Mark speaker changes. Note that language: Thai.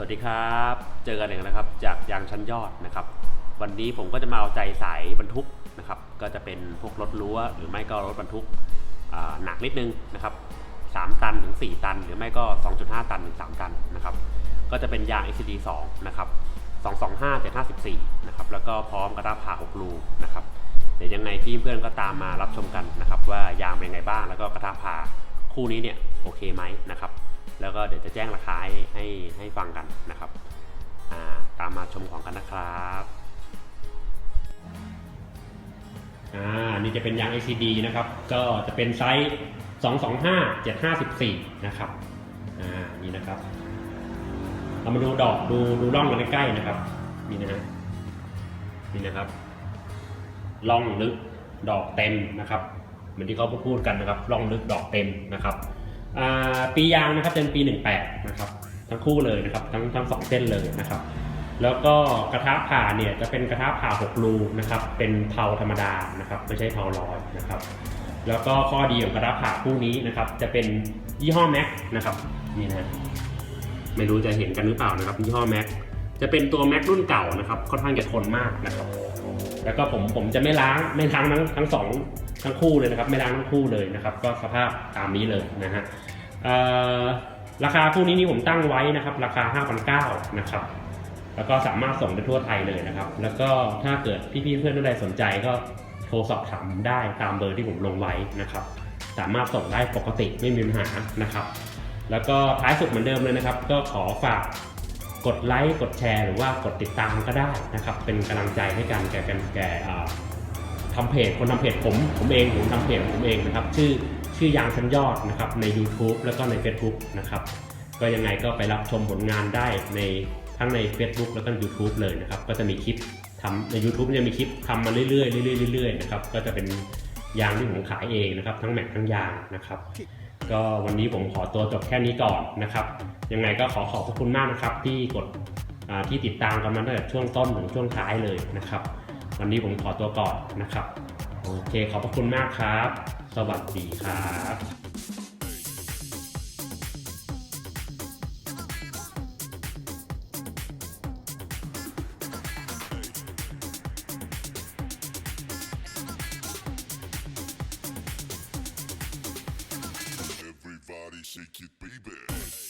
Speaker 1: วัสดีครับ เจอกันอีกนะครับ จากยางชั้นยอดนะครับ วันนี้ผมก็จะมาเอาใจสายบรรทุกนะครับ ก็จะเป็นพวกรถรั้วหรือไม่ก็รถบรรทุกอ่าหนักนิดนึงนะครับ 3 ตันถึง 4 ตัน หรือไม่ก็ 2.5 ตันถึง 3 ตันนะครับ ก็จะเป็นยาง XD 2นะครับ225 754นะครับ แล้วก็พร้อมกระดาผ่า6รูนะครับ เดี๋ยวยังไงพี่เพื่อนก็ตามมารับชมกันนะครับ ว่ายางเป็นไงบ้าง แล้วก็กระทะผ่าคู่นี้เนี่ยโอเคไหมนะครับ แล้วก็เดี๋ยวจะแจ้งราคาให้ให้ให้ฟังกันนะครับาตามมาชมของกันนะครับอ่านี่จะเป็นยาง ACD นะครับ ก็จะเป็นไซส์ 225 754 นะครับอ่านี่นะครับ เรามาดูดอกดูดูร่องกันใกล้ๆนะครับ นี่นะฮะนี่นะครับร่องลึกดอกเต็มนะครับ เหมือนที่เขาพูดกันนะครับร่องลึกดอกเต็มนะครับ ปียางนะครับเป็นปี 18 นะครับ ทั้งคู่เลยนะครับ ทั้งทั้งสองเส้นเลยนะครับ แล้วก็กระทะผ่าเนี่ยจะเป็นกระทะผ่า6รูนะครับ เป็นเผาธรรมดานะครับ ไม่ใช่เผาลอยนะครับ แล้วก็ข้อดีของกระทะผ่าคู่นี้นะครับ จะเป็นยี่ห้อแม็กนะครับนี่นะไม่รู้จะเห็นกันหรือเปล่านะครับยี่ห้อแม็กจะเป็นตัวแม็กรุ่นเก่านะครับค่อนข้างจะทนมากนะครับ แล้วก็ผมผมจะไม่ล้างไม่ล้างทั้งทั้งสองทั้งคู่เลยนะครับ ไม่ล้างทั้งคู่เลยนะครับ ก็สภาพตามนี้เลยนะฮะราคาคู่นี้นี่ผมตั้งไว้นะครับ ราคา 5,900นะครับแล้วก็สามารถส่งได้ทั่วไทยเลยนะครับ แล้วก็ถ้าเกิดพี่ๆเพื่อนท่านใดสนใจก็โทรสอบถามได้ตามเบอร์ที่ผมลงไว้นะครับ สามารถส่งได้ปกติไม่มีปัญหานะครับ แล้วก็ท้ายสุดเหมือนเดิมเลยนะครับ ก็ขอฝาก กดไลค์กดแชร์ หรือว่ากดติดตามก็ได้นะครับ เป็นกำลังใจให้กันแก่กันแก่ทำเพจคนทำเพจผมผมเองผมทำเพจผมเองนะครับ ชื่อชื่อยางชั้นยอดนะครับใน YouTube แล้วก็ใน Facebook นะครับก็ยังไงก็ไปรับชมผลงานได้ในทั้งใน Facebook แล้วก็ YouTube เลยนะครับ ก็จะมีคลิปทำใน YouTube จะมีคลิปทำมาเรื่อยๆเรื่อยๆเรื่อยๆนะครับก็จะเป็นยางที่ผมขายเองนะครับ ทั้งแม็กทั้งยางนะครับ ก็วันนี้ผมขอตัวจบแค่นี้ก่อนนะครับ ยังไงก็ขอขอบพระคุณมากนะครับ ที่กดที่ติดตามกันมาตั้งแต่ช่วงต้นถึงช่วงท้ายเลยนะครับ วันนี้ผมขอตัวก่อนนะครับ โอเคขอบพระคุณมากครับ สวัสดีครับ
Speaker 2: shake it, baby.